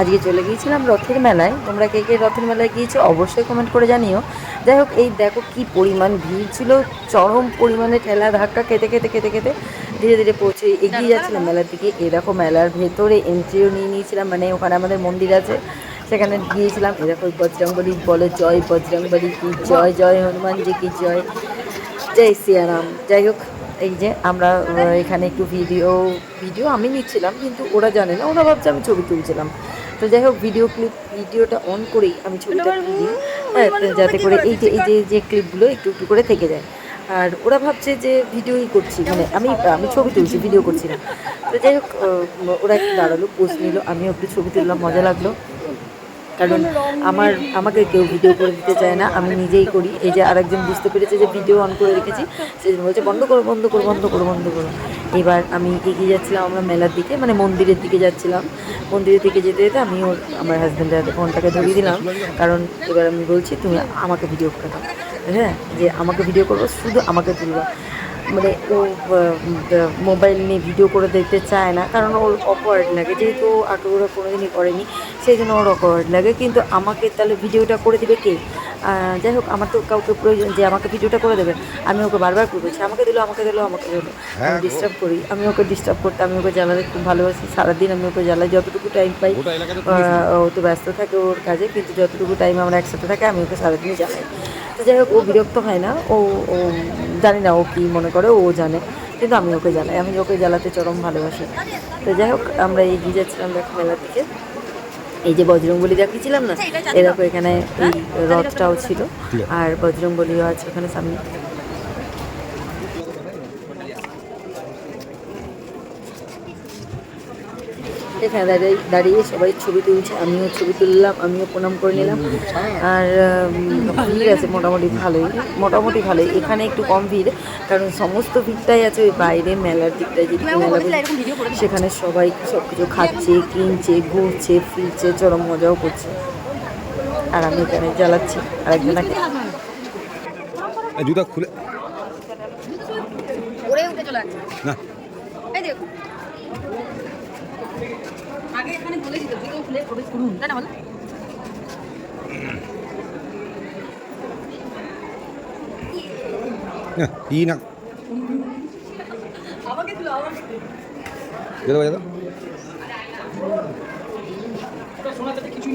আজকে চলে গিয়েছিলাম রথের মেলায়। তোমরা কে কে রথের মেলায় গিয়েছো অবশ্যই কমেন্ট করে জানিও। যাই হোক এই দেখো কি পরিমাণ ভিড় ছিল চরম পরিমাণে ঠেলা ধাক্কা খেতে খেতে খেতে খেতে ধীরে ধীরে পৌঁছে এগিয়ে যাচ্ছিলাম মেলার দিকে। এ দেখো মেলার ভেতরে এন্ট্রিও নিয়ে নিয়েছিলাম মানে ওখানে আমাদের মন্দির আছে। সেখানে গিয়েছিলাম এ দেখো বজরংবলী বলে জয় বজরংবলী কি জয় জয় হনুমানজি কি জয়। জয় সিয়ারাম। যাই হোক এই যে আমরা এখানে একটু ভিডিও ভিডিও আমি নিচ্ছিলাম কিন্তু ওরা জানে না ওরা ভাবছে আমি ছবি তুলছিলাম। তো যাই হোক ভিডিও ক্লিপ ভিডিওটা অন করেই আমি ছবিটা তুলি হ্যাঁ যাতে করে এই যে এই যে যে ক্লিপগুলো একটু একটু করে থেকে যায়। আর ওরা ভাবছে যে ভিডিওই করছি মানে আমি আমি ছবি তুলছি ভিডিও করছি না। তো যাই হোক ওরা একটু দাঁড়াল পোস্ট নিল আমিও একটু ছবি তুললাম মজা লাগল। কারণ আমার আমাকে কেউ ভিডিও করে দিতে চায় না আমি নিজেই করি। এই যে আরেকজন বুঝতে পেরেছে যে ভিডিও অন করে রেখেছি সেই জন্য বলছে বন্ধ করো বন্ধ করো বন্ধ করো বন্ধ করো। এবার আমি এগিয়ে যাচ্ছিলাম আমরা মেলার দিকে মানে মন্দিরের দিকে যাচ্ছিলাম। মন্দিরের দিকে যেতে যেতে আমি ওর আমার হাজব্যান্ডের হাতে ফোনটাকে ধরিয়ে দিলাম। কারণ এবার আমি বলছি তুমি আমাকে ভিডিও করে দাও। হ্যাঁ যে আমাকে ভিডিও করব শুধু আমাকে তুলবা। মানে ও মোবাইল নিয়ে ভিডিও করে দেখতে চায় না কারণ ওর অকওয়ার্ড লাগে। যেহেতু ও আগে ওরা কোনোদিনই করেনি সেই জন্য ওর অকওয়ার্ড লাগে। কিন্তু আমাকে তাহলে ভিডিওটা করে দেবে কে? যাই হোক আমার তো কাউকে প্রয়োজন যে আমাকে ভিডিওটা করে দেবে। আমি ওকে বারবার করে বলছি আমাকে দিলো আমাকে দিলো আমাকে দিলো। আমি ডিস্টার্ব করি আমি ওকে ডিস্টার্ব করতে আমি ওকে জ্বালাতে খুব ভালোবাসি। সারাদিন আমি ওকে জ্বালাই যতটুকু টাইম পাই ও তো ব্যস্ত থাকে ওর কাজে কিন্তু যতটুকু টাইম আমরা একসাথে থাকে আমি ওকে সারাদিনই জ্বালাই। তো যাই হোক ও বিরক্ত হয় না। ও ও জানি না ও কী মনে করে ও জানে। কিন্তু আমি ওকে জ্বালাই আমি ওকে জ্বালাতে চরম ভালোবাসি। তো যাই হোক আমরা এগিয়ে যাচ্ছিলাম দেখো মেলার থেকে এই যে বজরংবলী দেখিয়েছিলাম না? এরকম এখানে এই রথটাও ছিল। আর বজরংবলীও আছে ওখানে সামনে। এখানে দাঁড়িয়ে দাঁড়িয়ে সবাই ছবি তুলছে আমিও ছবি তুললাম আমিও প্রণাম করে নিলাম। আর ভিড় আছে মোটামুটি ভালোই মোটামুটি ভালোই। এখানে একটু কম ভিড় কারণ সমস্ত ভিড়টাই আছে ওই বাইরে মেলার দিকটায় যেদিকে মেলা সেখানে সবাই সব কিছু খাচ্ছে কিনছে ঘুরছে ফিরছে চরম মজাও করছে। আর আমি এখানে জ্বালাচ্ছি আরেকজনাকে। এই জুতা খুলে। না। এই দেখো। আগে এখানে বলে দিত জুতো খুলে প্রবেশ করুন তাই না বলো? না, ই না। আমাকে দিল আমাকে যেতে যেতে ঠিক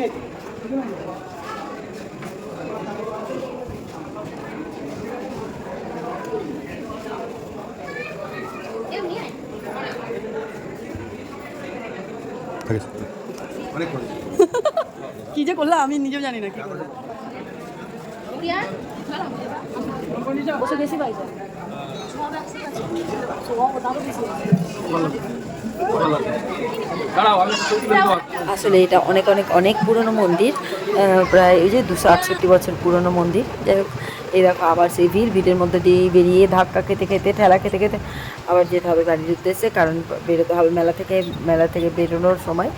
কি যে করলাম আমি নিজেও জানি না কি করলাম বসে বেশি পাইছে। আসলে এটা অনেক অনেক অনেক পুরনো মন্দির। প্রায় এই যে দুশো আটষট্টি বছর পুরনো মন্দির। যাই হোক, এই দেখো, আবার সেই ভিড়, ভিড়ের মধ্যে দিয়ে বেরিয়ে ধাক্কা খেতে খেতে, ঠেলা খেতে খেতে আবার যেতে হবে বাড়ির উদ্দেশ্যে, কারণ বেরোতে হবে মেলা থেকে মেলা থেকে বেরোনোর সময়।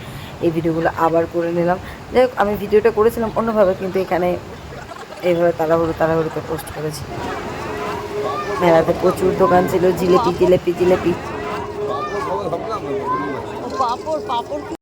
এই ভিডিওগুলো আবার করে নিলাম। যাই হোক, আমি ভিডিওটা করেছিলাম অন্যভাবে, কিন্তু এখানে এইভাবে তাড়াহুড়ো, তাড়াহুড়োতে পোস্ট করেছি। মেলাতে প্রচুর দোকান ছিল, জিলেপি জিলেপি জিলেপি। পাপড় পাপড়